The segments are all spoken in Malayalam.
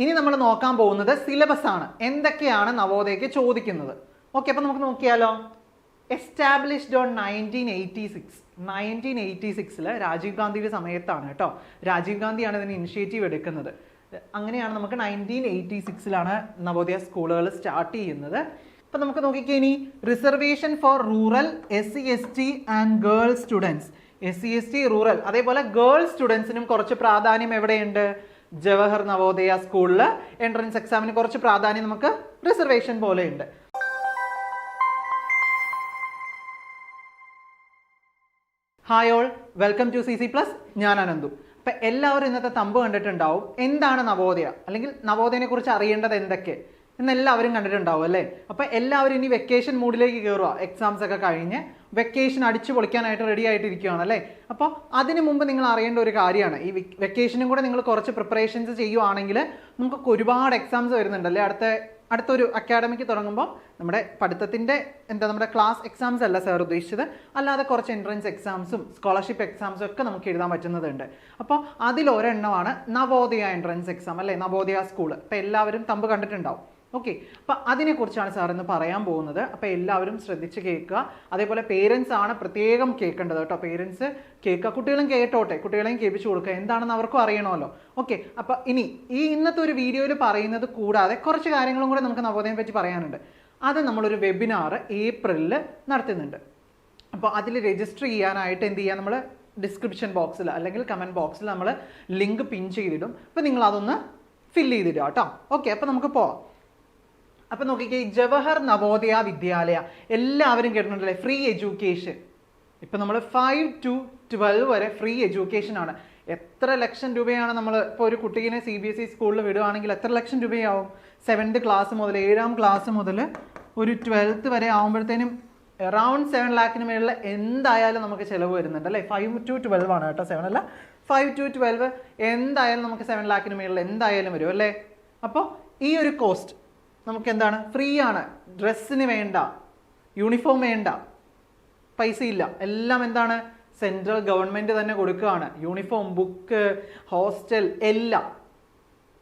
ഇനി നമ്മൾ നോക്കാൻ പോകുന്നത് സിലബസ് ആണ്. എന്തൊക്കെയാണ് നവോദയക്ക് ചോദിക്കുന്നത്? ഓക്കെ അപ്പോൾ നമുക്ക് നോക്കിയാലോ. Established on nineteen eighty six nineteen eighty സിക്സിൽ രാജീവ് ഗാന്ധിയുടെ സമയത്താണ് കേട്ടോ. രാജീവ് ഗാന്ധിയാണ് ഇതിന് ഇനിഷ്യേറ്റീവ് എടുക്കുന്നത്. അങ്ങനെയാണ് നമുക്ക് നയന്റീൻ എയ്റ്റി സിക്സിലാണ് നവോദയ സ്കൂളുകൾ സ്റ്റാർട്ട് ചെയ്യുന്നത്. അപ്പം നമുക്ക് നോക്കിക്കേ ഇനി. Reservation for rural S C S T and girl students S C S T rural അതേപോലെ ഗേൾസ് സ്റ്റുഡൻസിനും കുറച്ച് പ്രാധാന്യം എവിടെയുണ്ട്? ജവഹർ നവോദയ സ്കൂളിൽ എൻട്രൻസ് എക്സാമിന് കുറച്ച് പ്രാധാന്യം നമുക്ക് റിസർവേഷൻ പോലെ ഉണ്ട് hi all welcome to C C plus ഞാൻ അനന്തു. അപ്പൊ എല്ലാവരും ഇന്നത്തെ തമ്പ് കണ്ടിട്ടുണ്ടാവും. എന്താണ് നവോദയ? അല്ലെങ്കിൽ നവോദയനെ കുറിച്ച് അറിയേണ്ടത് എന്തൊക്കെ? എന്നെല്ലാവരും കണ്ടിട്ടുണ്ടാവും അല്ലേ? അപ്പൊ എല്ലാവരും ഇനി വെക്കേഷൻ മൂഡിലേക്ക് കയറുക എക്സാംസ് ഒക്കെ കഴിഞ്ഞ് വെക്കേഷൻ അടിച്ചു പൊളിക്കാനായിട്ട് റെഡി ആയിട്ടിരിക്കുകയാണ് അല്ലേ? അപ്പോൾ അതിന് മുമ്പ് നിങ്ങൾ അറിയേണ്ട ഒരു കാര്യമാണ്. ഈ വെക്കേഷനും കൂടെ നിങ്ങൾ കുറച്ച് പ്രിപ്പറേഷൻസ് ചെയ്യുവാണെങ്കിൽ നമുക്ക് ഒരുപാട് എക്സാംസ് വരുന്നുണ്ട് അല്ലേ? അടുത്ത അടുത്തൊരു അക്കാഡമിക്ക് തുടങ്ങുമ്പോൾ നമ്മുടെ പഠിത്തത്തിന്റെ എന്താ നമ്മുടെ ക്ലാസ് എക്സാംസ് അല്ല സാർ ഉദ്ദേശിച്ചത്. അല്ലാതെ കുറച്ച് എൻട്രൻസ് എക്സാംസും സ്കോളർഷിപ്പ് എക്സാംസും ഒക്കെ നമുക്ക് എഴുതാൻ പറ്റുന്നതുണ്ട്. അപ്പോൾ അതിലൊരെണ്ണമാണ് നവോദയ എൻട്രൻസ് എക്സാം അല്ലേ? നവോദയ സ്കൂൾ അപ്പോൾ എല്ലാവരും തമ്പ് കണ്ടിട്ടുണ്ടാവും. ഓക്കെ അപ്പോൾ അതിനെക്കുറിച്ചാണ് സാർ ഇന്ന് പറയാൻ പോകുന്നത്. അപ്പോൾ എല്ലാവരും ശ്രദ്ധിച്ച് കേൾക്കുക. അതേപോലെ പേരൻസ് ആണ് പ്രത്യേകം കേൾക്കേണ്ടത് കേട്ടോ. പേരൻസ് കേൾക്കുക. കുട്ടികളും കേട്ടോട്ടെ. കുട്ടികളെയും കേൾപ്പിച്ചു കൊടുക്കുക. എന്താണെന്ന് അവർക്കും അറിയണമല്ലോ. ഓക്കെ അപ്പോൾ ഇനി ഈ ഇന്നത്തെ ഒരു വീഡിയോയിൽ പറയുന്നത് കൂടാതെ കുറച്ച് കാര്യങ്ങളും കൂടെ നമുക്ക് നവോദയം പറ്റി പറയാനുണ്ട്. അത് നമ്മളൊരു വെബിനാർ ഏപ്രിലിൽ നടത്തുന്നുണ്ട്. അപ്പോൾ അതിൽ രജിസ്റ്റർ ചെയ്യാനായിട്ട് എന്ത് ചെയ്യുക നമ്മൾ ഡിസ്ക്രിപ്ഷൻ ബോക്സിൽ അല്ലെങ്കിൽ കമന്റ് ബോക്സിൽ നമ്മൾ ലിങ്ക് പിൻ ചെയ്തിടും. അപ്പോൾ നിങ്ങൾ അതൊന്ന് ഫില്ല് ചെയ്തിടുക കേട്ടോ. ഓക്കെ അപ്പോൾ നമുക്ക് പോവാം. അപ്പോൾ നോക്കിക്കേ ജവഹർ നവോദയ വിദ്യാലയ എല്ലാവരും കേട്ടിട്ടുണ്ടല്ലേ? ഫ്രീ എഡ്യൂക്കേഷൻ ഇപ്പം നമ്മൾ ഫൈവ് ടു ട്വൽവ് വരെ ഫ്രീ എഡ്യൂക്കേഷൻ ആണ്. എത്ര ലക്ഷം രൂപയാണ് നമ്മൾ ഇപ്പോൾ ഒരു കുട്ടീനെ സി ബി എസ് ഇ സ്കൂളിൽ വിടുകയാണെങ്കിൽ എത്ര ലക്ഷം രൂപയാവും? സെവൻത് ക്ലാസ് മുതൽ ഏഴാം ക്ലാസ് മുതൽ ഒരു ട്വൽത്ത് വരെ ആകുമ്പോഴത്തേനും അറൗണ്ട് സെവൻ ലാക്കിന് മേളിൽ എന്തായാലും നമുക്ക് ചിലവ് വരുന്നുണ്ട് അല്ലേ? ഫൈവ് ടു ട്വൽവ് ആണ് കേട്ടോ സെവൻ അല്ല. ഫൈവ് ടു ട്വൽവ് എന്തായാലും നമുക്ക് സെവൻ ലാക്കിന് മേളിൽ എന്തായാലും വരും അല്ലേ? അപ്പോൾ ഈ ഒരു കോസ്റ്റ് നമുക്ക് എന്താണ്? ഫ്രീ ആണ്. ഡ്രസ്സിന് വേണ്ട യൂണിഫോം വേണ്ട പൈസയില്ല. എല്ലാം എന്താണ്? സെൻട്രൽ ഗവൺമെന്റ് തന്നെ കൊടുക്കുകയാണ്. യൂണിഫോം ബുക്ക് ഹോസ്റ്റൽ എല്ലാം.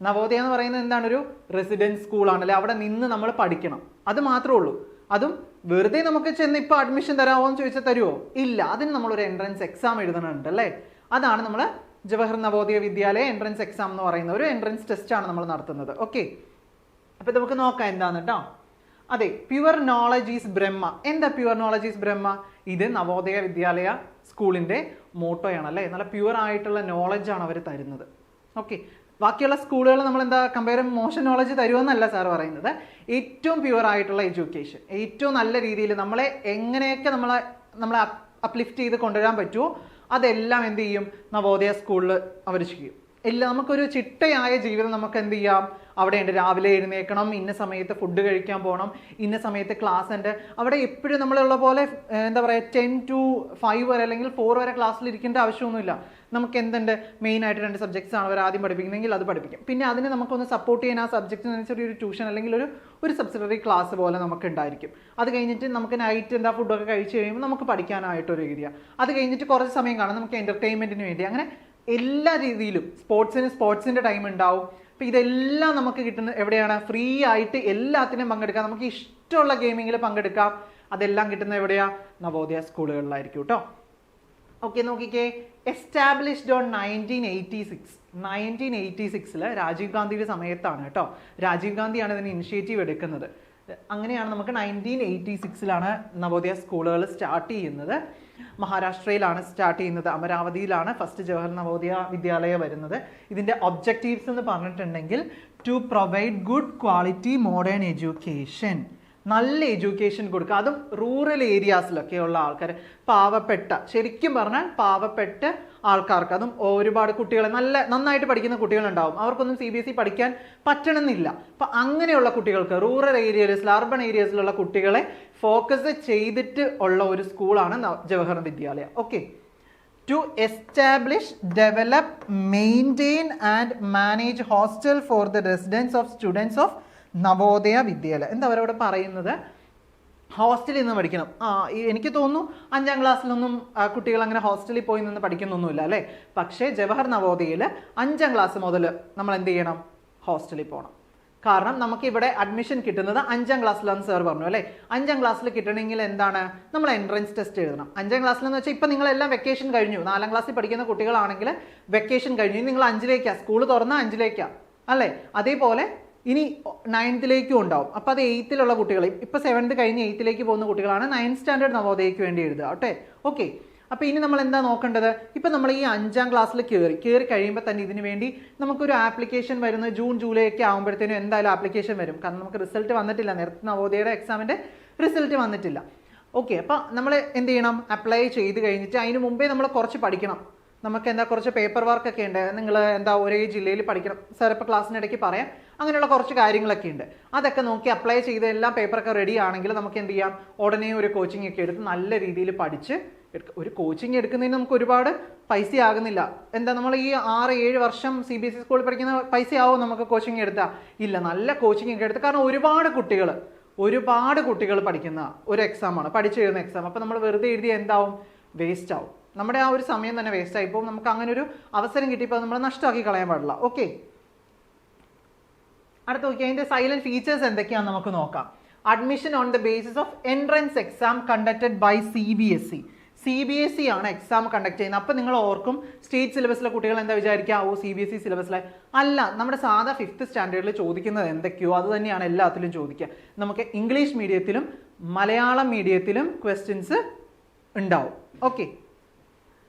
നവോദയ എന്ന് പറയുന്നത് എന്താണ് ഒരു റെസിഡൻസ് സ്കൂളാണ്. അല്ലെ? അവിടെ നിന്ന് നമ്മൾ പഠിക്കണം. അത് മാത്രമേ ഉള്ളൂ. അതും വെറുതെ നമുക്ക് ചെന്ന് ഇപ്പോൾ അഡ്മിഷൻ തരാമോ എന്ന് ചോദിച്ചാൽ തരുമോ ഇല്ല. അതിന് നമ്മളൊരു എൻട്രൻസ് എക്സാം എഴുതണുണ്ട് അല്ലേ? അതാണ് നമ്മൾ ജവഹർ നവോദയ വിദ്യാലയ എൻട്രൻസ് എക്സാം എന്ന് പറയുന്ന ഒരു എൻട്രൻസ് ടെസ്റ്റ് ആണ് നമ്മൾ നടത്തുന്നത്. ഓക്കെ അപ്പോൾ നമുക്ക് നോക്കാം എന്താന്ന് കേട്ടോ അതെ പ്യുവർ നോളജ് ഈസ് ബ്രഹ്മ എന്താ പ്യുവർ നോളജ് ഈസ് ബ്രഹ്മ ഇത് നവോദയ വിദ്യാലയ സ്കൂളിന്റെ മോട്ടോയാണ് അല്ലേ? നല്ല പ്യുവർ ആയിട്ടുള്ള നോളജ് ആണ് അവർ തരുന്നത്. ഓക്കെ ബാക്കിയുള്ള സ്കൂളുകൾ നമ്മൾ എന്താ കമ്പയർ മോശം നോളജ് തരുമെന്നല്ല സാർ പറയുന്നത്. ഏറ്റവും പ്യുവർ ആയിട്ടുള്ള എഡ്യൂക്കേഷൻ ഏറ്റവും നല്ല രീതിയിൽ നമ്മളെ എങ്ങനെയൊക്കെ നമ്മളെ നമ്മളെ അപ്ലിഫ്റ്റ് ചെയ്ത് കൊണ്ടുവരാൻ പറ്റുമോ അതെല്ലാം എന്ത് ചെയ്യും? നവോദയ സ്കൂളിൽ അവർ ചെയ്യും. എല്ലാം നമുക്കൊരു ചിട്ടയായ ജീവിതം നമുക്ക് എന്ത് ചെയ്യാം? അവിടെ ഉണ്ട് രാവിലെ എഴുന്നേക്കണം ഇന്ന സമയത്ത് ഫുഡ് കഴിക്കാൻ പോകണം ഇന്ന സമയത്ത് ക്ലാസ് ഉണ്ട്. അവിടെ എപ്പോഴും നമ്മളുള്ള പോലെ എന്താ പറയുക ടെൻ ടു ഫൈവ് വരെ അല്ലെങ്കിൽ ഫോർ വരെ ക്ലാസ്സിൽ ഇരിക്കേണ്ട ആവശ്യമൊന്നുമില്ല. നമുക്ക് എന്തുണ്ട്? മെയിൻ ആയിട്ട് രണ്ട് സബ്ജക്ട്സ് ആണ് അവർ ആദ്യം പഠിപ്പിക്കുന്നതെങ്കിൽ അത് പഠിപ്പിക്കും. പിന്നെ അതിനെ നമുക്കൊന്ന് സപ്പോർട്ട് ചെയ്യാൻ ആ സബ്ജക്റ്റിനനുസരിച്ച് ഒരു ട്യൂഷൻ അല്ലെങ്കിൽ ഒരു ഒരു സബ്സിഡറി ക്ലാസ് പോലെ നമുക്ക് ഉണ്ടായിരിക്കും. അത് കഴിഞ്ഞിട്ട് നമുക്ക് നൈറ്റ് എന്താ ഫുഡൊക്കെ കഴിച്ച് കഴിയുമ്പോൾ നമുക്ക് പഠിക്കാനായിട്ടൊരു ഏരിയ അത് കഴിഞ്ഞിട്ട് കുറച്ച് സമയം കാണാം. നമുക്ക് എന്റർടൈൻമെന്റിന് വേണ്ടി. അങ്ങനെ എല്ലാ രീതിയിലും സ്പോർട്സിന് സ്പോർട്സിന്റെ ടൈം ഉണ്ടാവും. അപ്പോൾ ഇതെല്ലാം നമുക്ക് കിട്ടുന്നത് എവിടെയാണ്? ഫ്രീ ആയിട്ട് എല്ലാത്തിനും പങ്കെടുക്കാം. നമുക്ക് ഇഷ്ടമുള്ള ഗെയിമിങ്ങിൽ പങ്കെടുക്കാം. അതെല്ലാം കിട്ടുന്നത് എവിടെയാ? നവോദയ സ്കൂളുകളിലായിരിക്കും കേട്ടോ ഓക്കെ നോക്കിക്കേ. Established on nineteen eighty six nineteen eighty സിക്സിൽ രാജീവ് ഗാന്ധിയുടെ സമയത്താണ് കേട്ടോ രാജീവ് ഗാന്ധിയാണ് ഇതിന് ഇനിഷ്യേറ്റീവ് എടുക്കുന്നത്. അങ്ങനെയാണ് നമുക്ക് നയന്റീൻ എയ്റ്റി സിക്സിലാണ് നവോദയ സ്കൂളുകൾ സ്റ്റാർട്ട് ചെയ്യുന്നത്. മഹാരാഷ്ട്രയിലാണ് സ്റ്റാർട്ട് ചെയ്യുന്നത്. അമരാവതിയിലാണ് ഫസ്റ്റ് ജവഹർ നവോദയ വിദ്യാലയം വരുന്നത്. ഇതിന്റെ ഒബ്ജക്റ്റീവ്സ് എന്ന് പറഞ്ഞിട്ടുണ്ടെങ്കിൽ to provide good quality modern education നല്ല എഡ്യൂക്കേഷൻ കൊടുക്കുക. അതും റൂറൽ ഏരിയാസിലൊക്കെ ഉള്ള ആൾക്കാർ പാവപ്പെട്ട ശരിക്കും പറഞ്ഞാൽ പാവപ്പെട്ട ആൾക്കാർക്ക്. അതും ഒരുപാട് കുട്ടികളെ നല്ല നന്നായിട്ട് പഠിക്കുന്ന കുട്ടികളുണ്ടാവും. അവർക്കൊന്നും സി ബി എസ് ഇ പഠിക്കാൻ പറ്റണമെന്നില്ല. അപ്പം അങ്ങനെയുള്ള കുട്ടികൾക്ക് റൂറൽ ഏരിയസിൽ അർബൺ ഏരിയസിലുള്ള കുട്ടികളെ ഫോക്കസ് ചെയ്തിട്ട് ഉള്ള ഒരു സ്കൂളാണ് Jawahar Vidyalaya. Okay to establish develop maintain and manage hostel for the residence of students of Navodaya Vidyalaya എന്താ അവരവിടെ പറയുന്നത്? ഹോസ്റ്റലിൽ നിന്ന് പഠിക്കണം. ആ എനിക്ക് തോന്നുന്നു അഞ്ചാം ക്ലാസ്സിലൊന്നും കുട്ടികൾ അങ്ങനെ ഹോസ്റ്റലിൽ പോയി നിന്ന് പഠിക്കുന്നൊന്നുമില്ല അല്ലേ? പക്ഷേ ജവഹർ നവോദയയിൽ അഞ്ചാം ക്ലാസ് മുതൽ നമ്മൾ എന്ത് ചെയ്യണം? ഹോസ്റ്റലിൽ പോകണം കാരണം നമുക്ക് ഇവിടെ അഡ്മിഷൻ കിട്ടുന്നത് അഞ്ചാം ക്ലാസ്സിലാണ് സാർ പറഞ്ഞു അല്ലേ? അഞ്ചാം ക്ലാസ്സിൽ കിട്ടണമെങ്കിൽ എന്താണ്? നമ്മൾ എൻട്രൻസ് ടെസ്റ്റ് എഴുതണം. അഞ്ചാം ക്ലാസ്സിലെന്ന് വെച്ചാൽ ഇപ്പം നിങ്ങളെല്ലാം വെക്കേഷൻ കഴിഞ്ഞു. നാലാം ക്ലാസ്സിൽ പഠിക്കുന്ന കുട്ടികളാണെങ്കിൽ വെക്കേഷൻ കഴിഞ്ഞു. നിങ്ങൾ അഞ്ചിലേക്കാണ് സ്കൂൾ തുറന്ന അഞ്ചിലേക്കാണ് അല്ലേ? അതേപോലെ ഇനി നയൻത്തിലേക്കും ഉണ്ടാവും. അപ്പോൾ അത് എയ്ത്തിലുള്ള കുട്ടികൾ ഇപ്പോൾ സെവൻത്ത് കഴിഞ്ഞ് എയ്ത്തിലേക്ക് പോകുന്ന കുട്ടികളാണ് നയൻത് സ്റ്റാൻഡേർഡ് നവോദയയ്ക്ക് വേണ്ടി എഴുതുക ഓട്ടെ ഓക്കെ അപ്പോൾ ഇനി നമ്മൾ എന്താ നോക്കേണ്ടത്? ഇപ്പം നമ്മൾ ഈ അഞ്ചാം ക്ലാസ്സിൽ കയറി കയറി കഴിയുമ്പോൾ തന്നെ ഇതിന് വേണ്ടി നമുക്കൊരു ആപ്ലിക്കേഷൻ വരുന്നത് ജൂൺ ജൂലൈ ഒക്കെ ആകുമ്പോഴത്തേനും എന്തായാലും ആപ്ലിക്കേഷൻ വരും. കാരണം നമുക്ക് റിസൾട്ട് വന്നിട്ടില്ല. നേരത്തെ നവോദയയുടെ എക്സാമിന്റെ റിസൾട്ട് വന്നിട്ടില്ല. ഓക്കെ അപ്പോൾ നമ്മൾ എന്ത് ചെയ്യണം? അപ്ലൈ ചെയ്ത് കഴിഞ്ഞിട്ട് അതിന് മുമ്പേ നമ്മൾ കുറച്ച് പഠിക്കണം. നമുക്ക് എന്താ കുറച്ച് പേപ്പർ വർക്ക് ഒക്കെ ഉണ്ട്. നിങ്ങൾ എന്താ ഒരേ ജില്ലയിൽ പഠിക്കണം. സാർ ഇപ്പോൾ ക്ലാസ്സിനിടയ്ക്ക് പറയാം. അങ്ങനെയുള്ള കുറച്ച് കാര്യങ്ങളൊക്കെ ഉണ്ട്. അതൊക്കെ നോക്കി അപ്ലൈ ചെയ്ത് എല്ലാം പേപ്പറൊക്കെ റെഡി ആണെങ്കിൽ നമുക്ക് എന്ത് ചെയ്യാം? ഉടനെ ഒരു കോച്ചിങ് ഒക്കെ എടുത്ത് നല്ല രീതിയിൽ പഠിച്ച് ഒരു കോച്ചിങ് എടുക്കുന്നതിന് നമുക്ക് ഒരുപാട് പൈസ ആകുന്നില്ല എന്താ നമ്മൾ ഈ ആറ് ഏഴ് വർഷം സി ബി എസ് ഇ സ്കൂളിൽ പഠിക്കുന്ന പൈസ ആവും നമുക്ക് കോച്ചിങ് എടുത്താൽ ഇല്ല നല്ല കോച്ചിങ് ഒക്കെ എടുത്ത്. കാരണം ഒരുപാട് കുട്ടികൾ ഒരുപാട് കുട്ടികൾ പഠിക്കുന്ന ഒരു എക്സാമാണ് പഠിച്ചു എഴുതുന്ന എക്സാം അപ്പോൾ നമ്മൾ വെറുതെ എഴുതി എന്താവും? വേസ്റ്റ് ആവും. നമ്മുടെ ആ ഒരു സമയം തന്നെ വേസ്റ്റ് ആയി. പോകും നമുക്ക് അങ്ങനെ ഒരു അവസരം കിട്ടിയപ്പോൾ നമ്മൾ നഷ്ടമാക്കി കളയാൻ പാടില്ല. ഓക്കെ അടുത്ത നോക്കി അതിന്റെ സൈലന്റ് ഫീച്ചേഴ്സ് എന്തൊക്കെയാണെന്ന് നമുക്ക് നോക്കാം. Admission on the basis of entrance exam conducted by C B S E C B S E ആണ് എക്സാം കണ്ടക്ട് ചെയ്യുന്നത്. അപ്പോൾ നിങ്ങൾ ഓർക്കും സ്റ്റേറ്റ് സിലബസിലെ കുട്ടികൾ എന്താ വിചാരിക്കുക? Oh C B S E സിലബസിലെ അല്ല നമ്മുടെ സാധാ ഫിഫ്ത്ത് സ്റ്റാൻഡേർഡിൽ ചോദിക്കുന്നത് എന്തൊക്കെയോ അത് തന്നെയാണ് എല്ലാത്തിലും ചോദിക്കുക. നമുക്ക് ഇംഗ്ലീഷ് മീഡിയത്തിലും മലയാളം മീഡിയത്തിലും ക്വസ്റ്റ്യൻസ് ഉണ്ടാവും. ഓക്കെ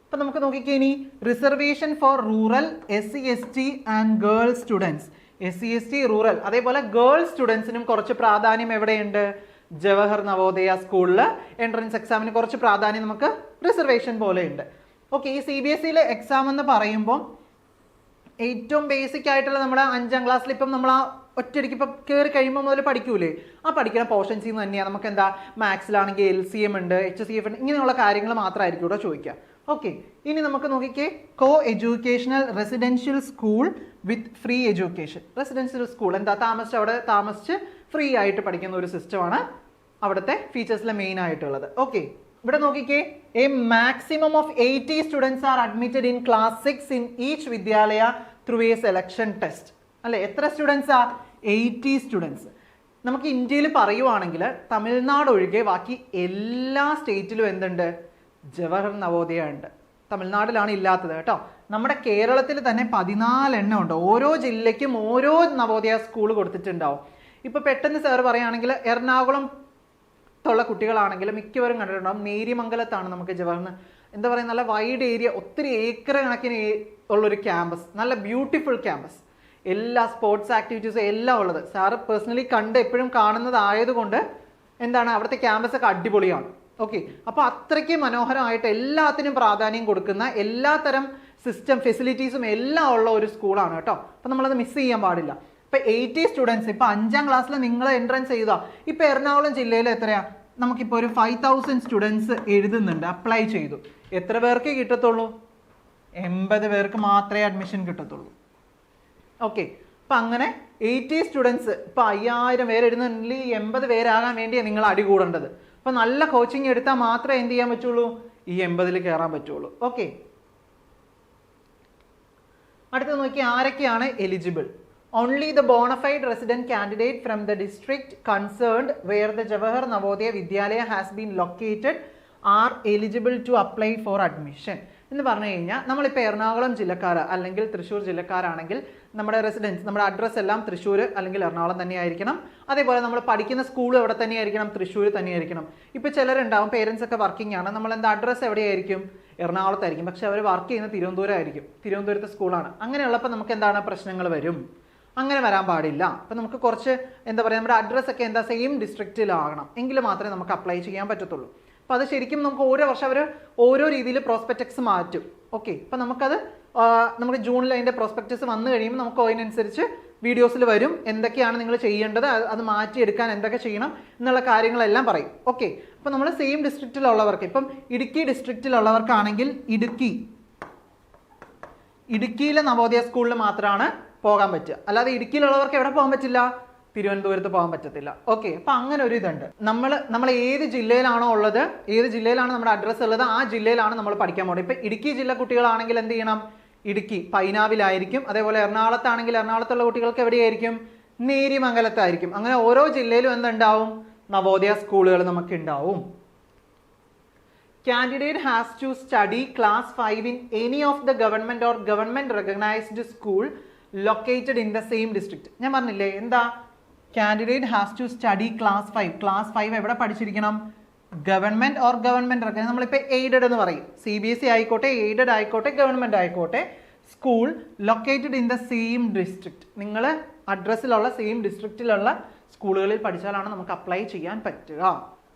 അപ്പം നമുക്ക് നോക്കിക്കേ ഇനി. Reservation for rural S C S T and girls students S C S T rural അതേപോലെ ഗേൾസ് സ്റ്റുഡൻസിനും കുറച്ച് പ്രാധാന്യം എവിടെയുണ്ട്? ജവഹർ നവോദയ സ്കൂളിൽ എൻട്രൻസ് എക്സാമിന് കുറച്ച് പ്രാധാന്യം നമുക്ക് റിസർവേഷൻ പോലെ ഉണ്ട് ഓക്കെ ഈ സി ബി എസ് സിയിലെ എക്സാം എന്ന് പറയുമ്പോൾ ഏറ്റവും ബേസിക് ആയിട്ടുള്ള നമ്മുടെ അഞ്ചാം ക്ലാസ്സിൽ ഇപ്പം നമ്മൾ ആ ഒറ്റയടിക്ക് ഇപ്പം കയറി കഴിയുമ്പോൾ മുതൽ പഠിക്കൂലേ? ആ പഠിക്കുന്ന പോർഷൻസിൽ നിന്ന് തന്നെയാണ് നമുക്ക് എന്താ? മാത്സിലാണെങ്കിൽ എൽ സി എം ഉണ്ട് എച്ച് സി എഫ് ഉണ്ട് ഇങ്ങനെയുള്ള കാര്യങ്ങൾ മാത്രമായിരിക്കും ഇവിടെ ചോദിക്കുക ഓക്കെ ഇനി നമുക്ക് നോക്കിക്കേ. Co educational residential school with free education residential school എന്താ താമസിച്ച് അവിടെ താമസിച്ച് ഫ്രീ ആയിട്ട് പഠിക്കുന്ന ഒരു സിസ്റ്റമാണ് അവിടുത്തെ ഫീച്ചേഴ്സിലെ മെയിൻ ആയിട്ടുള്ളത്. ഓക്കെ ഇവിടെ നോക്കിക്കേ. A maximum of eighty students are admitted in class six in each Vidyalaya through a selection test അല്ലെ? എത്ര സ്റ്റുഡൻസ് ആ? എയ്റ്റി സ്റ്റുഡൻസ് നമുക്ക് ഇന്ത്യയിൽ പറയുവാണെങ്കിൽ തമിഴ്നാട് ഒഴികെ ബാക്കി എല്ലാ സ്റ്റേറ്റിലും എന്തുണ്ട്? ജവഹർ നവോദയ ഉണ്ട്. തമിഴ്നാട്ടിലാണ് ഇല്ലാത്തത് കേട്ടോ. നമ്മുടെ കേരളത്തിൽ തന്നെ പതിനാലെണ്ണം ഉണ്ട് ഓരോ ജില്ലയ്ക്കും ഓരോ നവോദയ സ്കൂൾ കൊടുത്തിട്ടുണ്ടാവും. ഇപ്പൊ പെട്ടെന്ന് സാർ പറയുകയാണെങ്കിൽ എറണാകുളം ത്തുള്ള കുട്ടികളാണെങ്കിൽ മിക്കവരും കണ്ടിട്ടുണ്ടാവും. നേര്യമംഗലത്താണ് നമുക്ക് ജവഹർന്ന് എന്താ പറയുക നല്ല വൈഡ് ഏരിയ ഒത്തിരി ഏക്കർ കണക്കിന് ഉള്ളൊരു ക്യാമ്പസ് നല്ല ബ്യൂട്ടിഫുൾ ക്യാമ്പസ് എല്ലാ സ്പോർട്സ് ആക്ടിവിറ്റീസും എല്ലാം ഉള്ളത്. സാറ് പേഴ്സണലി കണ്ട് എപ്പോഴും കാണുന്നതായതുകൊണ്ട് എന്താണ് അവിടുത്തെ ക്യാമ്പസ് ഒക്കെ അടിപൊളിയാണ്. ഓക്കെ അപ്പോൾ അത്രയ്ക്ക് മനോഹരമായിട്ട് എല്ലാത്തിനും പ്രാധാന്യം കൊടുക്കുന്ന എല്ലാ തരം സിസ്റ്റം ഫെസിലിറ്റീസും എല്ലാം ഉള്ള ഒരു സ്കൂളാണ് കേട്ടോ. അപ്പൊ നമ്മളത് മിസ് ചെയ്യാൻ പാടില്ല. ഇപ്പൊ എയ്റ്റി സ്റ്റുഡൻസ് ഇപ്പൊ അഞ്ചാം ക്ലാസ്സിൽ നിങ്ങൾ എൻട്രൻസ് ചെയ്ത ഇപ്പൊ എറണാകുളം ജില്ലയിൽ എത്രയാ? നമുക്കിപ്പോ ഒരു ഫൈവ് തൗസൻഡ് സ്റ്റുഡൻസ് എഴുതുന്നുണ്ട് അപ്ലൈ ചെയ്തു. എത്ര പേർക്ക് കിട്ടത്തുള്ളൂ? എൺപത് പേർക്ക് മാത്രമേ അഡ്മിഷൻ കിട്ടത്തുള്ളൂ. ഓക്കെ അപ്പൊ അങ്ങനെ എയ്റ്റി സ്റ്റുഡൻസ് ഇപ്പൊ അയ്യായിരം പേര് എഴുതുന്നുണ്ടെങ്കിൽ എൺപത് പേരാകാൻ വേണ്ടിയാണ് നിങ്ങൾ അടി കൂടേണ്ടത്. അപ്പൊ നല്ല കോച്ചിങ് എടുത്താൽ മാത്രമേ എന്ത് ചെയ്യാൻ പറ്റുള്ളൂ? ഈ എൺപതിൽ കയറാൻ പറ്റുള്ളൂ. ഓക്കെ അടുത്ത് നോക്കി ആരൊക്കെയാണ് eligible only the bona fide resident candidate from the district concerned where the Jawahar Navodaya Vidyalaya has been located are eligible to apply for admission എന്ന് പറഞ്ഞു കഴിഞ്ഞാൽ നമ്മളിപ്പോൾ എറണാകുളം ജില്ലക്കാർ അല്ലെങ്കിൽ തൃശ്ശൂർ ജില്ലക്കാരാണെങ്കിൽ നമ്മുടെ റെസിഡൻസ് നമ്മുടെ അഡ്രസ്സ് എല്ലാം തൃശ്ശൂർ അല്ലെങ്കിൽ എറണാകുളം തന്നെയായിരിക്കണം. അതേപോലെ നമ്മൾ പഠിക്കുന്ന സ്കൂൾ എവിടെ തന്നെയായിരിക്കണം? തൃശ്ശൂർ തന്നെയായിരിക്കണം. ഇപ്പോൾ ചിലരുണ്ടാവും പേരൻസ് ഒക്കെ വർക്കിംഗ് ആണ്. നമ്മൾ എന്താ അഡ്രസ്സ് എവിടെയായിരിക്കും? എറണാകുളത്തായിരിക്കും. പക്ഷെ അവർ വർക്ക് ചെയ്യുന്നത് തിരുവനന്തപുരമായിരിക്കും. തിരുവനന്തപുരത്തെ സ്കൂളാണ് അങ്ങനെയുള്ളപ്പോൾ നമുക്ക് എന്താണ് പ്രശ്നങ്ങൾ വരും? അങ്ങനെ വരാൻ പാടില്ല. അപ്പം നമുക്ക് കുറച്ച് എന്താ പറയുക നമ്മുടെ അഡ്രസ്സൊക്കെ എന്താ സെയിം ഡിസ്ട്രിക്റ്റിലാകണം എങ്കിൽ മാത്രമേ നമുക്ക് അപ്ലൈ ചെയ്യാൻ പറ്റത്തുള്ളൂ. അപ്പം അത് ശരിക്കും നമുക്ക് ഓരോ വർഷം അവർ ഓരോ രീതിയിൽ പ്രോസ്പെക്ടക്സ് മാറ്റും. ഓക്കെ അപ്പം നമുക്കത് നമുക്ക് ജൂണിൽ അതിന്റെ പ്രോസ്പെക്റ്റസ് വന്നു കഴിയുമ്പോൾ നമുക്ക് അതിനനുസരിച്ച് വീഡിയോസിൽ വരും. എന്തൊക്കെയാണ് നിങ്ങൾ ചെയ്യേണ്ടത്? അത് മാറ്റിയെടുക്കാൻ എന്തൊക്കെ ചെയ്യണം എന്നുള്ള കാര്യങ്ങളെല്ലാം പറയും. ഓക്കെ അപ്പോൾ നമ്മൾ സെയിം ഡിസ്ട്രിക്റ്റിലുള്ളവർക്ക് ഇപ്പം ഇടുക്കി ഡിസ്ട്രിക്റ്റിലുള്ളവർക്കാണെങ്കിൽ ഇടുക്കി ഇടുക്കിയിലെ നവോദയ സ്കൂളിൽ മാത്രമാണ് പോകാൻ പറ്റുക. അല്ലാതെ ഇടുക്കിയിലുള്ളവർക്ക് എവിടെ പോകാൻ പറ്റില്ല? തിരുവനന്തപുരത്ത് പോകാൻ പറ്റത്തില്ല. ഓക്കെ അപ്പൊ അങ്ങനെ ഒരു ഇതുണ്ട്. നമ്മൾ നമ്മൾ ഏത് ജില്ലയിലാണോ ഉള്ളത് ഏത് ജില്ലയിലാണ് നമ്മുടെ അഡ്രസ്സ് ഉള്ളത് ആ ജില്ലയിലാണ് നമ്മൾ പഠിക്കാൻ പോകുന്നത് ഇപ്പൊ ഇടുക്കി ജില്ല കുട്ടികളാണെങ്കിൽ എന്ത് ചെയ്യണം? ഇടുക്കി പൈനാവിലായിരിക്കും. അതേപോലെ എറണാകുളത്താണെങ്കിൽ എറണാകുളത്തുള്ള കുട്ടികൾക്ക് എവിടെയായിരിക്കും? നേരിമംഗലത്തായിരിക്കും അങ്ങനെ ഓരോ ജില്ലയിലും എന്തുണ്ടാവും? നവോദയ സ്കൂളുകൾ നമുക്ക് ഉണ്ടാവും candidate has to study class five in any of the government or government recognised school located in the same district ഞാൻ പറഞ്ഞില്ലേ എന്താ? Candidate has to study class five class five എവിടെ പഠിച്ചിരിക്കണം? ഗവൺമെന്റ് ഓർ ഗവൺമെന്റ് നമ്മളിപ്പോൾ എയ്ഡഡ് എന്ന് പറയും. സി ബി എസ് ഇ ആയിക്കോട്ടെ എയ്ഡഡ് ആയിക്കോട്ടെ ഗവൺമെന്റ് ആയിക്കോട്ടെ. School located in the same district നിങ്ങൾ അഡ്രസ്സിലുള്ള സെയിം ഡിസ്ട്രിക്റ്റിലുള്ള സ്കൂളുകളിൽ പഠിച്ചാലാണ് നമുക്ക് അപ്ലൈ ചെയ്യാൻ പറ്റുക.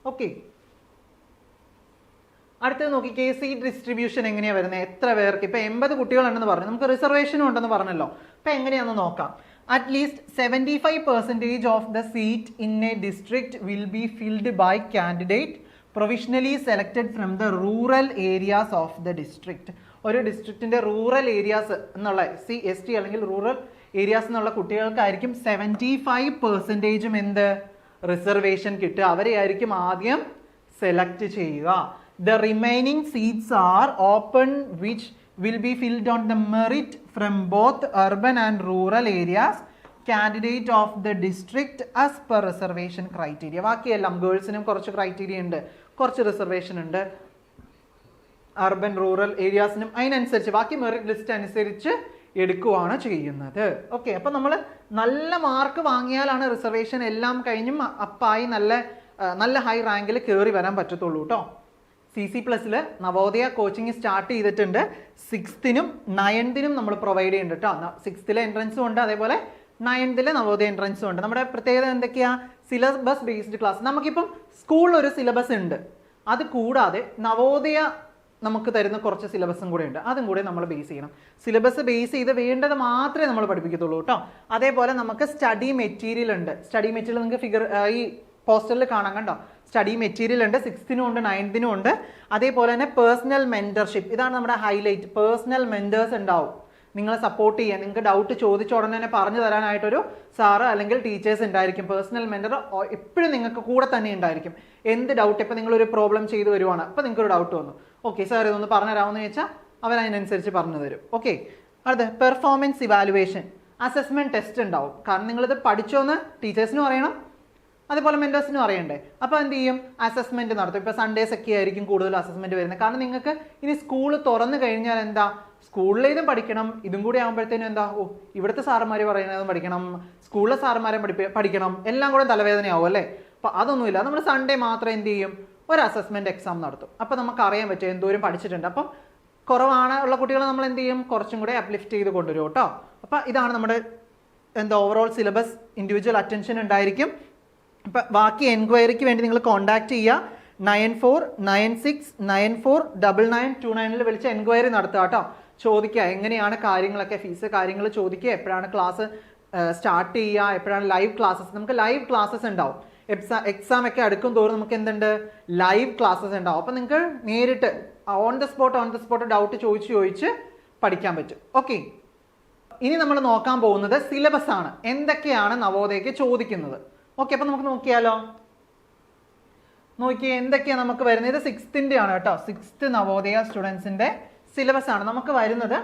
ഓക്കെ അടുത്തത് നോക്കിക്കേ സീറ്റ് ഡിസ്ട്രിബ്യൂഷൻ എങ്ങനെയാണ് വരുന്നത്? എത്ര പേർക്ക്? ഇപ്പം എൺപത് കുട്ടികളുണ്ടെന്ന് പറഞ്ഞു. നമുക്ക് റിസർവേഷനും ഉണ്ടെന്ന് പറഞ്ഞല്ലോ. അപ്പം എങ്ങനെയാണെന്ന് നോക്കാം. At least seventy five percentage of the seat in a district will be filled by candidate provisionally selected from the rural areas of the district ഒരു ഡിസ്ട്രിക്റ്റിന്റെ റൂറൽ ഏരിയാസ് എന്നുള്ള സി എസ് ടി അല്ലെങ്കിൽ റൂറൽ ഏരിയാസ് എന്നുള്ള കുട്ടികൾക്കായിരിക്കും സെവന്റി ഫൈവ് പെർസെന്റേജും എന്ത്? റിസർവേഷൻ കിട്ടുക. അവരെ ആയിരിക്കും ആദ്യം സെലക്ട് ചെയ്യുക. The remaining seats are open which will be filled on the merit from both urban and rural areas. Candidate of the district as per reservation criteria ബാക്കിയെല്ലാം ഗേൾസിനും കുറച്ച് ക്രൈറ്റീരിയ ഉണ്ട്. കുറച്ച് റിസർവേഷൻ ഉണ്ട്. അർബൻ റൂറൽ ഏരിയാസിനും അതിനനുസരിച്ച് ബാക്കി മെറിറ്റ് ലിസ്റ്റ് അനുസരിച്ച് എടുക്കുവാണ് ചെയ്യുന്നത്. ഓക്കെ അപ്പം നമ്മൾ നല്ല മാർക്ക് വാങ്ങിയാലാണ് റിസർവേഷൻ എല്ലാം കഴിഞ്ഞും അപ്പായി നല്ല നല്ല ഹൈ റാങ്കിൽ കയറി വരാൻ പറ്റത്തുള്ളൂ കേട്ടോ സി സി പ്ലസ്സിൽ നവോദയ കോച്ചിങ് സ്റ്റാർട്ട് ചെയ്തിട്ടുണ്ട്. സിക്സ്ത്തിനും നയൻത്തിനും നമ്മൾ പ്രൊവൈഡ് ചെയ്യുന്നുണ്ട് കേട്ടോ സിക്സ്ത്തിലെ എൻട്രൻസും ഉണ്ട് അതേപോലെ നയൻത്തിലെ നവോദയ എൻട്രൻസും ഉണ്ട്. നമ്മുടെ പ്രത്യേകത എന്തൊക്കെയാ? സിലബസ് ബേസ്ഡ് ക്ലാസ് നമുക്കിപ്പം സ്കൂളിൽ ഒരു സിലബസ് ഉണ്ട്. അത് കൂടാതെ നവോദയ നമുക്ക് തരുന്ന കുറച്ച് സിലബസും കൂടെ ഉണ്ട്. അതും കൂടെ നമ്മൾ ബേസ് ചെയ്യണം. സിലബസ് ബേസ് ചെയ്ത് വേണ്ടത് മാത്രമേ നമ്മൾ പഠിപ്പിക്കത്തുള്ളൂ കേട്ടോ അതേപോലെ നമുക്ക് സ്റ്റഡി മെറ്റീരിയൽ ഉണ്ട്. സ്റ്റഡി മെറ്റീരിയൽ നിങ്ങൾക്ക് ഫിഗർ ഈ പോസ്റ്ററിൽ കാണാൻ കണ്ടോ? സ്റ്റഡി മെറ്റീരിയൽ ഉണ്ട് സിക്സ്തിനും ഉണ്ട് നയൻത്തിനും ഉണ്ട്. അതേപോലെ തന്നെ പേഴ്സണൽ മെന്റർഷിപ്പ് ഇതാണ് നമ്മുടെ ഹൈലൈറ്റ്. പേഴ്സണൽ മെന്റേഴ്സ് ഉണ്ടാവും. നിങ്ങളെ സപ്പോർട്ട് ചെയ്യാൻ. നിങ്ങൾക്ക് ഡൗട്ട് ചോദിച്ച ഉടനെ തന്നെ പറഞ്ഞു തരാനായിട്ടൊരു സാറ് അല്ലെങ്കിൽ ടീച്ചേഴ്സ് ഉണ്ടായിരിക്കും. പേഴ്സണൽ മെന്റർ എപ്പോഴും നിങ്ങൾക്ക് കൂടെ തന്നെ ഉണ്ടായിരിക്കും. എന്ത് ഡൗട്ട് ഇപ്പം നിങ്ങളൊരു പ്രോബ്ലം ചെയ്തു വരുവാണ്. അപ്പം നിങ്ങൾക്കൊരു ഡൗട്ട് വന്നു. ഓക്കെ സാർ ഇതൊന്ന് പറഞ്ഞു തരാമെന്ന് ചോദിച്ചാൽ അവർ അതിനനുസരിച്ച് പറഞ്ഞു തരും. ഓക്കെ അടുത്ത പെർഫോമൻസ് ഇവാലുവേഷൻ അസസ്മെന്റ് ടെസ്റ്റ് ഉണ്ടാവും. കാരണം നിങ്ങളിത് പഠിച്ചോന്ന് ടീച്ചേഴ്സിനും അറിയണം. അതുപോലെ മെന്റേഴ്സിനും അറിയണ്ടേ. അപ്പോൾ എന്ത് ചെയ്യും? അസസ്മെന്റ് നടത്തും. ഇപ്പോൾ സൺഡേസ് ഒക്കെ ആയിരിക്കും കൂടുതൽ അസസ്മെന്റ് വരുന്നത്. കാരണം നിങ്ങൾക്ക് ഇനി സ്കൂൾ തുറന്നു കഴിഞ്ഞാൽ എന്താ? സ്കൂളിലേതും പഠിക്കണം. ഇതും കൂടി ആകുമ്പോഴത്തേനും എന്താ? ഓ ഇവിടുത്തെ സാറന്മാർ പറയുന്നതും പഠിക്കണം. സ്കൂളിലെ സാറന്മാരെ പഠിപ്പി പഠിക്കണം. എല്ലാം കൂടെ തലവേദനയാവും അല്ലേ? അപ്പോൾ അതൊന്നുമില്ല. നമ്മൾ സൺഡേ മാത്രം എന്ത് ചെയ്യും? ഒരു അസസ്മെന്റ് എക്സാം നടത്തും. അപ്പോൾ നമുക്ക് അറിയാൻ പറ്റും എന്തോരം പഠിച്ചിട്ടുണ്ട്. അപ്പം കുറവാണ് ഉള്ള കുട്ടികളെ നമ്മൾ എന്ത് ചെയ്യും? കുറച്ചും കൂടെ അപ്ലിഫ്റ്റ് ചെയ്ത് കൊണ്ടുവരും കേട്ടോ. അപ്പോൾ ഇതാണ് നമ്മുടെ എന്താ ഓവറോൾ സിലബസ് ഇൻഡിവിജ്വൽ അറ്റൻഷൻ ഉണ്ടായിരിക്കും. അപ്പം ബാക്കി എൻക്വയറിക്ക് വേണ്ടി നിങ്ങൾ കോൺടാക്റ്റ് ചെയ്യുക nine four nine six nine four double nine two നയനിൽ വിളിച്ച് എൻക്വയറി നടത്തുക കേട്ടോ. ചോദിക്കുക എങ്ങനെയാണ് കാര്യങ്ങളൊക്കെ ഫീസ് കാര്യങ്ങൾ ചോദിക്കുക എപ്പോഴാണ് ക്ലാസ് സ്റ്റാർട്ട് ചെയ്യുക എപ്പോഴാണ് ലൈവ് ക്ലാസ്സസ്. നമുക്ക് ലൈവ് ക്ലാസ്സസ് ഉണ്ടാവും. എക്സാം എക്സാം ഒക്കെ അടുക്കും തോറും നമുക്ക് എന്തുണ്ട്? ലൈവ് ക്ലാസ്സസ് ഉണ്ടാവും. അപ്പം നിങ്ങൾക്ക് നേരിട്ട് on the spot on the spot doubt ചോദിച്ച് ചോദിച്ച് പഠിക്കാൻ പറ്റും. ഓക്കെ ഇനി നമ്മൾ നോക്കാൻ പോകുന്നത് സിലബസ് ആണ്. എന്തൊക്കെയാണ് നവോദയക്ക് ചോദിക്കുന്നത്? ഓക്കെ അപ്പോൾ നമുക്ക് നോക്കിയാലോ? നോക്കിയേ എന്തൊക്കെയാണ് നമുക്ക് വരുന്നത്? ഇത് സിക്സ്ത്തിന്റെ ആണ് കേട്ടോ. സിക്സ്ത് നവോദയ സ്റ്റുഡൻസിന്റെ സിലബസ് ആണ്. നമുക്ക് വരുന്നത്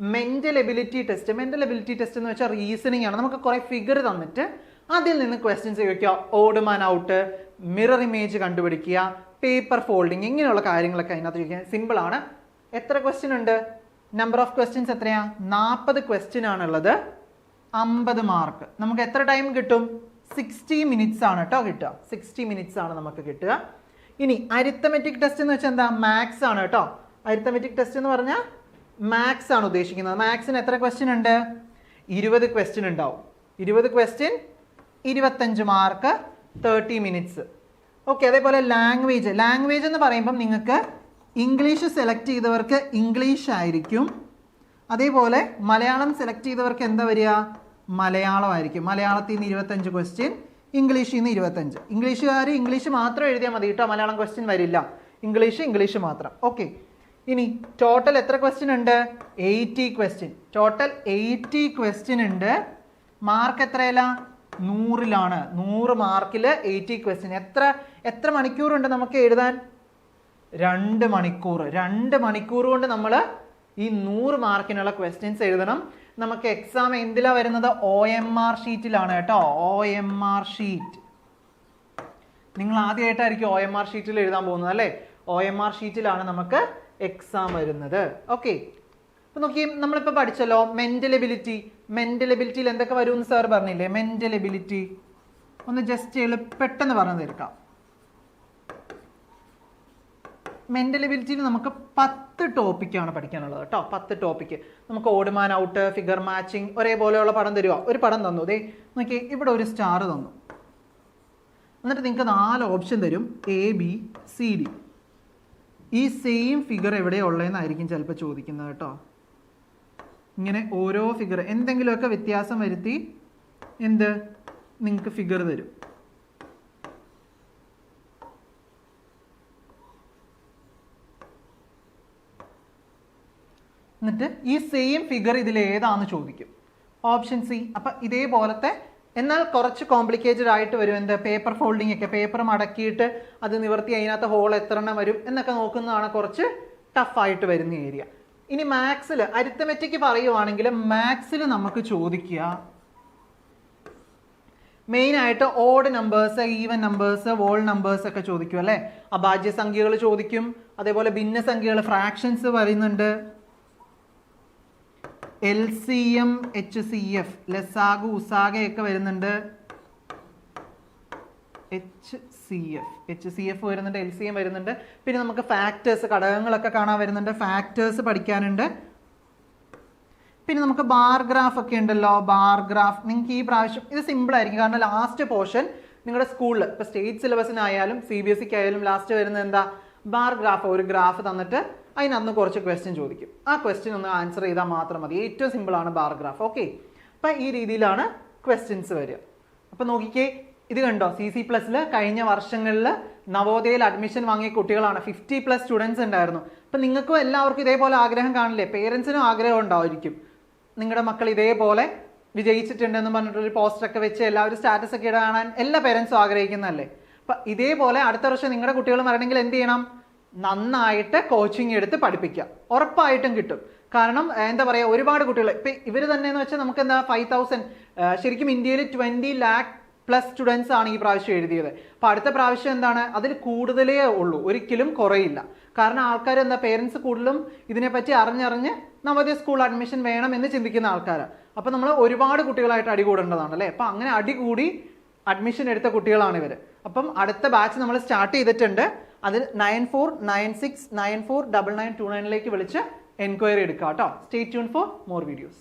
mental ability test mental ability test എന്ന് വെച്ചാൽ റീസണിങ് ആണ്. നമുക്ക് കുറേ ഫിഗർ തന്നിട്ട് അതിൽ നിന്ന് ക്വസ്റ്റ്യൻസ് ചോദിക്കുക. Odd man out mirror image കണ്ടുപിടിക്കുക പേപ്പർ ഫോൾഡിങ് ഇങ്ങനെയുള്ള കാര്യങ്ങളൊക്കെ അതിനകത്ത് ചോദിക്കുക. സിമ്പിൾ ആണ്. എത്ര ക്വസ്റ്റ്യൻ ഉണ്ട്? നമ്പർ ഓഫ് ക്വസ്റ്റ്യൻസ് എത്രയാണ് നാൽപ്പത് ക്വസ്റ്റ്യൻ ആണുള്ളത്. അമ്പത് മാർക്ക് നമുക്ക് എത്ര ടൈം കിട്ടും? സിക്സ്റ്റി മിനിറ്റ്സ് ആണ് കേട്ടോ കിട്ടുക. സിക്സ്റ്റി മിനിറ്റ്സ് ആണ് നമുക്ക് കിട്ടുക. ഇനി അരിത്തമെറ്റിക് ടെസ്റ്റ് എന്ന് വെച്ചാൽ എന്താ? മാത്സ് ആണ് കേട്ടോ. അരിത്തമെറ്റിക് ടെസ്റ്റ് എന്ന് പറഞ്ഞാൽ മാത്സ് ആണ് ഉദ്ദേശിക്കുന്നത്. മാത്സിന് എത്ര ക്വസ്റ്റ്യൻ ഉണ്ട്? ഇരുപത് ക്വസ്റ്റ്യൻ ഉണ്ടാവും. ഇരുപത് ക്വസ്റ്റ്യൻ ഇരുപത്തഞ്ച് മാർക്ക് തേർട്ടി മിനിറ്റ്സ് ഓക്കെ അതേപോലെ ലാംഗ്വേജ് ലാംഗ്വേജ് എന്ന് പറയുമ്പം നിങ്ങൾക്ക് ഇംഗ്ലീഷ് സെലക്ട് ചെയ്തവർക്ക് ഇംഗ്ലീഷ് ആയിരിക്കും. അതേപോലെ മലയാളം സെലക്ട് ചെയ്തവർക്ക് എന്താ വരിക? മലയാളമായിരിക്കും. മലയാളത്തിൽ നിന്ന് ഇരുപത്തഞ്ച് ക്വസ്റ്റ്യൻ ഇംഗ്ലീഷിൽ നിന്ന് ഇരുപത്തഞ്ച്. ഇംഗ്ലീഷുകാർ ഇംഗ്ലീഷ് മാത്രം എഴുതിയാൽ മതി കേട്ടോ മലയാളം ക്വസ്റ്റ്യൻ വരില്ല. ഇംഗ്ലീഷ് ഇംഗ്ലീഷ് മാത്രം. ഓക്കെ ഇനി ടോട്ടൽ എത്ര ക്വസ്റ്റ്യൻ ഉണ്ട്? Eighty question total eighty question ഉണ്ട്. മാർക്ക് എത്രയല്ല നൂറിലാണ്. നൂറ് മാർക്കിൽ എയ്റ്റി ക്വസ്റ്റ്യൻ എത്ര എത്ര മണിക്കൂറുണ്ട് നമുക്ക് എഴുതാൻ? രണ്ട് മണിക്കൂർ. രണ്ട് മണിക്കൂർ കൊണ്ട് നമ്മൾ ഈ നൂറ് മാർക്കിനുള്ള ക്വസ്റ്റ്യൻസ് എഴുതണം. നമുക്ക് എക്സാം എന്തിലാ വരുന്നത്? ഒ എം ആർ ഷീറ്റിലാണ് കേട്ടോ. ഒ എം ആർ ഷീറ്റ് നിങ്ങൾ ആദ്യമായിട്ടായിരിക്കും ഒ എം ആർ ഷീറ്റിൽ എഴുതാൻ പോകുന്നത് അല്ലേ? ഒ എം ആർ ഷീറ്റിലാണ് നമുക്ക് എക്സാം വരുന്നത്. ഓക്കെ അപ്പൊ നോക്കി നമ്മളിപ്പോൾ പഠിച്ചല്ലോ മെന്റൽ എബിലിറ്റിയിൽ എന്തൊക്കെ വരും എന്ന് സാർ പറഞ്ഞില്ലേ? എബിലിറ്റി ഒന്ന് ജസ്റ്റ് പെട്ടെന്ന് പറഞ്ഞു തീർക്കാം മെന്റൽ എബിലിറ്റിയിൽ നമുക്ക് പത്ത് ടോപ്പിക്കാണ് പഠിക്കാനുള്ളത് കേട്ടോ. പത്ത് ടോപ്പിക്ക് നമുക്ക് odd man out figure matching ഒരേപോലെയുള്ള പടം തരുക ഒരു പടം തന്നു. ദേ നോക്കി ഇവിടെ ഒരു സ്റ്റാർ തന്നു. എന്നിട്ട് നിങ്ങൾക്ക് നാല് ഓപ്ഷൻ തരും. എ ബി സി ഡി ഈ സെയിം ഫിഗർ എവിടെയുള്ളതെന്നായിരിക്കും ചിലപ്പോൾ ചോദിക്കുന്നത് കേട്ടോ. ഇങ്ങനെ ഓരോ ഫിഗർ എന്തെങ്കിലുമൊക്കെ വ്യത്യാസം വരുത്തി എന്ത്? നിങ്ങൾക്ക് ഫിഗർ തരും. എന്നിട്ട് ഈ സെയിം ഫിഗർ ഇതിൽ ഏതാണെന്ന് ചോദിക്കും. ഓപ്ഷൻ സി അപ്പൊ ഇതേപോലത്തെ എന്നാൽ കുറച്ച് കോംപ്ലിക്കേറ്റഡ് ആയിട്ട് വരും. എന്താ പേപ്പർ ഫോൾഡിംഗ് ഒക്കെ പേപ്പർ മടക്കിയിട്ട് അത് നിവർത്തി അതിനകത്ത് ഹോൾ എത്ര എണ്ണം വരും എന്നൊക്കെ നോക്കുന്നതാണ് കുറച്ച് ടഫ് ആയിട്ട് വരുന്ന ഏരിയ ഇനി മാത്സിൽ അരിത്തമെറ്റിക് പറയുവാണെങ്കിൽ മാത്സിൽ നമുക്ക് ചോദിക്കുക. മെയിൻ ആയിട്ട് odd numbers even numbers whole numbers ഒക്കെ ചോദിക്കും അല്ലേ? അഭാജ്യ സംഖ്യകൾ ചോദിക്കും. അതേപോലെ ഭിന്നസംഖ്യകൾ ഫ്രാക്ഷൻസ് പറയുന്നുണ്ട് L C M H C F ലെസാഗു ഉസാഗ ഒക്കെ വരുന്നുണ്ട്. H C F H C F വരുന്നുണ്ട് എൽ സി എം വരുന്നുണ്ട്. പിന്നെ നമുക്ക് ഫാക്ടേഴ്സ് ഘടകങ്ങളൊക്കെ കാണാൻ വരുന്നുണ്ട്. ഫാക്ടേഴ്സ് പഠിക്കാനുണ്ട്. പിന്നെ നമുക്ക് ബാർ ഗ്രാഫ് ഒക്കെ ഉണ്ടല്ലോ. ബാർ ഗ്രാഫ് നിങ്ങൾക്ക് ഈ പ്രാവശ്യം ഇത് സിമ്പിൾ ആയിരിക്കും. കാരണം ലാസ്റ്റ് പോർഷൻ നിങ്ങളുടെ സ്കൂളിൽ ഇപ്പോൾ സ്റ്റേറ്റ് സിലബസിനായാലും സി ബി എസ് സിക്ക് ആയാലും ലാസ്റ്റ് വരുന്നത് എന്താ? ബാർ ഗ്രാഫ് ഒരു ഗ്രാഫ് തന്നിട്ട് അതിനന്ന് കുറച്ച് ക്വസ്റ്റ്യൻ ചോദിക്കും. ആ ക്വസ്റ്റ്യൻ ഒന്ന് ആൻസർ ചെയ്താൽ മാത്രം മതി. ഏറ്റവും സിമ്പിളാണ് ബാർഗ്രാഫ് ബാർ ഗ്രാഫ് ഓക്കെ അപ്പം ഈ രീതിയിലാണ് ക്വസ്റ്റ്യൻസ് വരിക. അപ്പം നോക്കിക്കേ ഇത് കണ്ടോ? സി സി പ്ലസ്സിൽ കഴിഞ്ഞ വർഷങ്ങളിൽ നവോദയയിൽ അഡ്മിഷൻ വാങ്ങിയ കുട്ടികളാണ്. ഫിഫ്റ്റി പ്ലസ് സ്റ്റുഡൻസ് ഉണ്ടായിരുന്നു. അപ്പം നിങ്ങൾക്കും എല്ലാവർക്കും ഇതേപോലെ ആഗ്രഹം കാണില്ലേ? പേരൻസിനും ആഗ്രഹം ഉണ്ടായിരിക്കും. നിങ്ങളുടെ മക്കൾ ഇതേപോലെ വിജയിച്ചിട്ടുണ്ടെന്ന് പറഞ്ഞിട്ടൊരു പോസ്റ്ററൊക്കെ വെച്ച് എല്ലാവരും സ്റ്റാറ്റസ് ഒക്കെ ഇടാൻ എല്ലാ പേരൻസും ആഗ്രഹിക്കുന്നതല്ലേ? അപ്പം ഇതേപോലെ അടുത്ത വർഷം നിങ്ങളുടെ കുട്ടികൾ വരണമെങ്കിൽ എന്ത് ചെയ്യണം? നന്നായിട്ട് കോച്ചിങ് എടുത്ത് പഠിപ്പിക്കുക. ഉറപ്പായിട്ടും കിട്ടും. കാരണം എന്താ പറയുക ഒരുപാട് കുട്ടികൾ ഇപ്പം ഇവർ തന്നെ എന്ന് വെച്ചാൽ നമുക്ക് എന്താ ഫൈവ് തൗസൻഡ് ശരിക്കും ഇന്ത്യയിൽ ട്വന്റി ലാക്ക് പ്ലസ് സ്റ്റുഡൻസ് ആണ് ഈ പ്രാവശ്യം എഴുതിയത്. അപ്പോൾ അടുത്ത പ്രാവശ്യം എന്താണ് അതിൽ കൂടുതലേ ഉള്ളൂ. ഒരിക്കലും കുറയില്ല. കാരണം ആൾക്കാർ എന്താ പേരൻസ് കൂടുതലും ഇതിനെപ്പറ്റി അറിഞ്ഞറിഞ്ഞ് നവോദയ സ്കൂൾ അഡ്മിഷൻ വേണം എന്ന് ചിന്തിക്കുന്ന ആൾക്കാരാണ് അപ്പോൾ നമ്മൾ ഒരുപാട് കുട്ടികളായിട്ട് അടി അടികൂടേണ്ടതാണ് അല്ലേ? അപ്പോൾ അങ്ങനെ അടി കൂടി അഡ്മിഷൻ എടുത്ത കുട്ടികളാണ് ഇവർ അപ്പം അടുത്ത ബാച്ച് നമ്മൾ സ്റ്റാർട്ട് ചെയ്തിട്ടുണ്ട്. അതിൽ nine four nine six nine four double nine two നയനിലേക്ക് വിളിച്ച് എൻക്വയറി എടുക്കുക കേട്ടോ stay tune for more videos